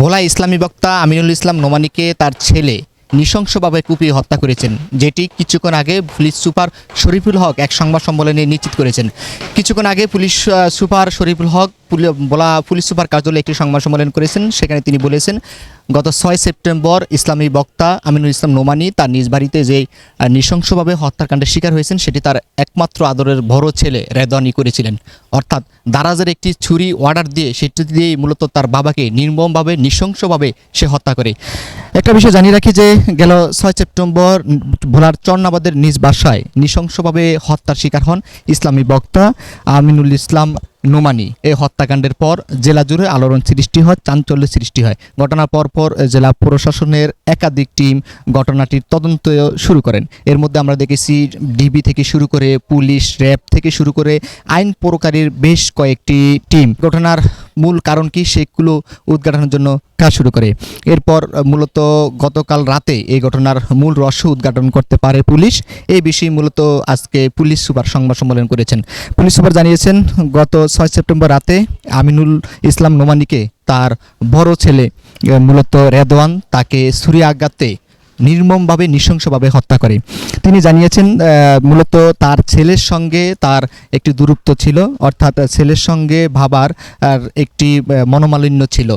ভোলা ইসলামী বক্তা আমিনুল ইসলাম নোমানিকে তার ছেলে নৃশংসভাবে কুপিয়ে হত্যা করেছেন, যেটি কিছুক্ষণ আগে পুলিশ সুপার শরীফুল হক এক সংবাদ সম্মেলনে নিশ্চিত করেছেন। কিছুক্ষণ আগে police super Shariful Haque Bhola police super কার্যালয়ে একটি সংবাদ সম্মেলন করেছেন। সেখানে তিনি বলেছেন, গত ছয় সেপ্টেম্বর ইসলামী বক্তা আমিনুল ইসলাম নোমানি তার নিজ বাড়িতে যে নৃশংসভাবে হত্যাকাণ্ডের শিকার হয়েছেন, সেটি তার একমাত্র আদরের বড় ছেলে রেদানি করেছিলেন। অর্থাৎ দারাজের একটি ছুরি অর্ডার দিয়ে সেটি দিয়েই মূলত তার বাবাকে নির্মমভাবে, নৃশংসভাবে সে হত্যা করে। একটা বিষয় জানিয়ে রাখি যে, গেল ছয় সেপ্টেম্বর ভোলার চন্নাবাদের নিজ বাসায় নৃশংসভাবে হত্যার শিকার হন ইসলামী বক্তা আমিনুল ইসলাম নোমানি। এই হত্যাকাণ্ডের পর জেলা জুড়ে আলোড়ন সৃষ্টি হয়, চাঞ্চল্য সৃষ্টি হয়। ঘটনার পরপর পর জেলা প্রশাসনের একাধিক টিম ঘটনাটির তদন্ত শুরু করেন। এর মধ্যে আমরা দেখেছি ডিবি থেকে শুরু করে পুলিশ, র্যাব থেকে শুরু করে আইন প্রকারের বেশ কয়েকটি টিম। ঘটনার মূল কারণ কি? সেগুলো উদ্ঘাটনের জন্য কাজ শুরু করে। এরপর মূলত গতকাল রাতে এই ঘটনার মূল রহস্য উদ্ঘাটন করতে পারে পুলিশ। এই বিষয়ে মূলত আজকে পুলিশ সুপার সংবাদ সম্মেলন করেছেন। পুলিশ সুপার জানিয়েছেন, গত ছয় সেপ্টেম্বর রাতে আমিনুল ইসলাম নোমানিকে তার বড় ছেলে মূলত রেদওয়ান, তাকে ছুরি আঘাতে নির্মমভাবে, নৃশংসভাবে হত্যা করে। তিনি জানিয়েছেন মূলত তার ছেলের সঙ্গে তার একটি দূরত্ব ছিল অর্থাৎ ছেলের সঙ্গে ভাবার একটি মনোমালিন্য ছিল।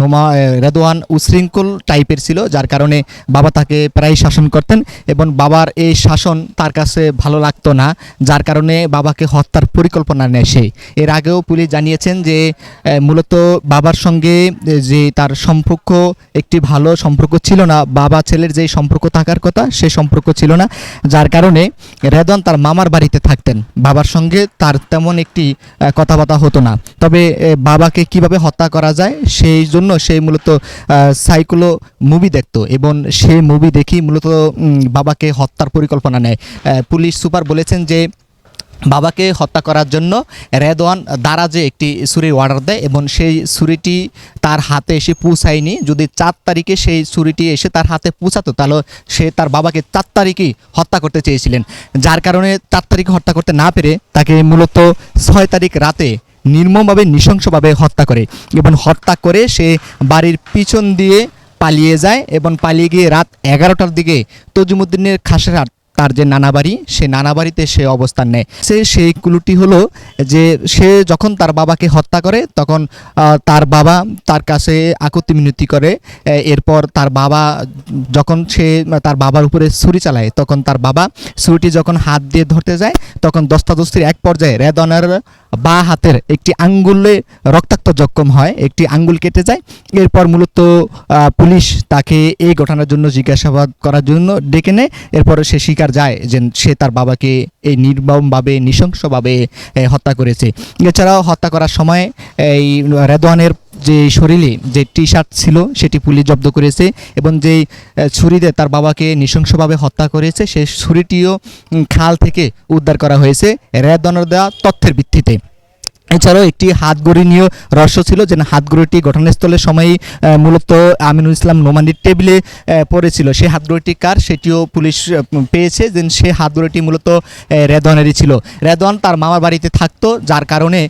নোমা আহ, রেদওয়ান উশৃঙ্খল টাইপের ছিল যার কারণে বাবা তাকে প্রায় শাসন করতেন এবং বাবার এই শাসন তার কাছে ভালো লাগতো না যার কারণে বাবাকে হত্যার পরিকল্পনা নেয় সে। এর আগেও পুলিশ জানিয়েছেন যে মূলত বাবার সঙ্গে যে তার সম্পর্ক একটি ভালো সম্পর্ক ছিল না বাবা ছেলের যে সম্পর্ক থাকার কথা সে সম্পর্ক ছিল না। যার কারণে রেদন তার মামার বাড়িতে থাকতেন। বাবার সঙ্গে তার তেমন একটি কথাবার্তা হতো না। তবে বাবাকে কীভাবে হত্যা করা যায় সেই জন্য সে মূলত সাইকোলো মুভি দেখত এবং সে মুভি দেখি মূলত বাবাকে হত্যার পরিকল্পনা নেয়। পুলিশ সুপার বলেছেন যে বাবাকে হত্যা করার জন্য রেদওয়ান দারাজে একটি ছুরির অর্ডার দেয় এবং সেই ছুরিটি তার হাতে এসে পৌঁছায়নি, যদি চার তারিখে সেই ছুরিটি এসে তার হাতে পৌঁছাতো, তাহলে সে তার বাবাকে চার তারিখেই হত্যা করতে চেয়েছিলেন। যার কারণে চার তারিখে হত্যা করতে না পেরে তাকে মূলত ছয় তারিখ রাতে নির্মমভাবে, নৃশংসভাবে হত্যা করে এবং হত্যা করে সে বাড়ির পিছন দিয়ে পালিয়ে যায় এবং পালিয়ে গিয়ে রাত এগারোটার দিকে তজুমুদ্দিনের খাসেরহাট তার যে নানা বাড়ি, সে নানা বাড়িতে সে অবস্থান নেয়। সে সেই কুলুটি হলো যে, সে যখন তার বাবাকে হত্যা করে, তখন তার বাবা তার কাছে আকুতি মিনতি করে। এরপর তার বাবা যখন সে, তার বাবার উপরে ছুরি চালায়, তখন তার বাবা ছুরিটি যখন হাত দিয়ে ধরতে যায়, তখন দস্তাদস্তির এক পর্যায়ে রেদনের বা হাতের একটি আঙ্গুলে রক্তাক্ত জখম হয়, একটি আঙ্গুল কেটে যায়। এরপর মূলত পুলিশ তাকে এই ঘটনার জন্য জিজ্ঞাসাবাদ করার জন্য ডেকে নেয়। এরপরে সে স্বীকার যায় যে সে তার বাবাকে এই নির্মমভাবে, নৃশংসভাবে হত্যা করেছে। এছাড়াও হত্যা করার সময় এই রেদওয়ানের যে শরীরে যে টি শার্ট ছিল, সেটি পুলিশ জব্দ করেছে এবং যে ছুরিতে তার বাবাকে নৃশংসভাবে হত্যা করেছে সেই ছুরিটিও খাল থেকে উদ্ধার করা হয়েছে। রেদওয়ানের দেওয়া তথ্যের ভিত্তিতে এছাড়াও একটি হাতগড়ি নিয়েও রহস্য ছিল যে হাতগড়িটি ঘটনাস্থলের সময়ই মূলত আমিনুল ইসলাম নোমানির টেবিলে পড়েছিল। সেই হাতগড়িটি কার? সেটিও পুলিশ পেয়েছে যে সেই হাতগড়িটি মূলত রেদওয়ানেরই ছিল। রেদওয়ান তার মামার বাড়িতে থাকতো, যার কারণে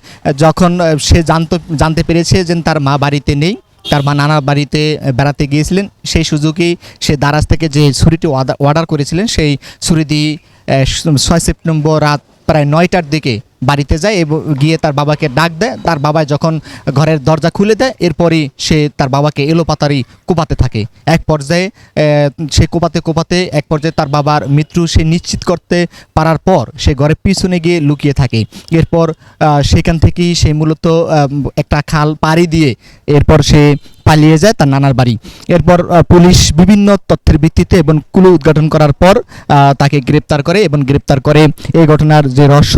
যখন সে জানতো, জানতে পেরেছে যে তার মা বাড়িতে নেই, তার মা নানা বাড়িতে বেড়াতে গিয়েছিলেন। সেই সুযোগেই সে দারাজ থেকে যে ছুরিটি অর্ডার করেছিলেন, সেই ছুরি দিয়ে ছয় সেপ্টেম্বর রাত প্রায় নয়টার দিকে বাড়িতে যায় এবং গিয়ে তার বাবাকে ডাক দেয়। তার বাবা যখন ঘরের দরজা খুলে দেয়, এরপরই সে তার বাবাকে এলোপাতারি কোপাতে থাকে। এক পর্যায়ে সে কোপাতে কোপাতে এক পর্যায়ে তার বাবার মৃত্যু সে নিশ্চিত করতে পারার পর সে ঘরের পিছনে গিয়ে লুকিয়ে থাকে। এরপর সেখান থেকেই সে মূলত একটা খাল পাড়ি দিয়ে এরপর সে পালিয়ে যায় তার নানার বাড়ি। এরপর পুলিশ বিভিন্ন তথ্যের ভিত্তিতে এবং কুলু উদ্ঘাটন করার পর তাকে গ্রেপ্তার করে এবং গ্রেপ্তার করে এই ঘটনার যে রহস্য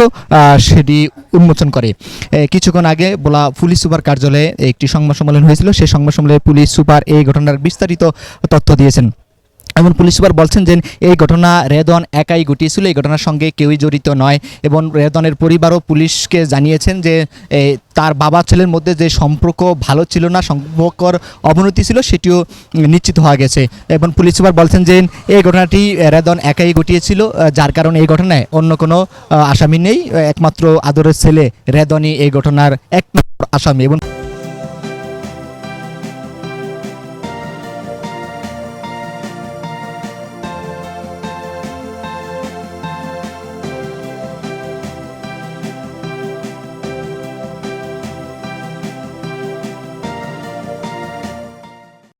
সেটি উন্মোচন করে। কিছুক্ষণ আগে বলা পুলিশ সুপার কার্যালয়ে একটি সংবাদ সম্মেলন হয়েছিল। সেই সংবাদ সম্মেলনে পুলিশ সুপার এই ঘটনার বিস্তারিত তথ্য দিয়েছেন। এবং পুলিশ সুপার বলছেন যে এই ঘটনা রেদন একাই ঘটিয়েছিল, এই ঘটনার সঙ্গে কেউই জড়িত নয়। এবং রেদনের পরিবারও পুলিশকে জানিয়েছেন যে তার বাবা ছেলের মধ্যে যে সম্পর্ক ভালো ছিল না, সম্পর্কর অবনতি ছিল, সেটিও নিশ্চিত হওয়া গেছে। এবং পুলিশ সুপার বলছেন যে, এই ঘটনাটি রেদন একাই ঘটিয়েছিল যার কারণে এই ঘটনায় অন্য কোনো আসামি নেই। একমাত্র আদরের ছেলে রেদনই এই ঘটনার একমাত্র আসামি। এবং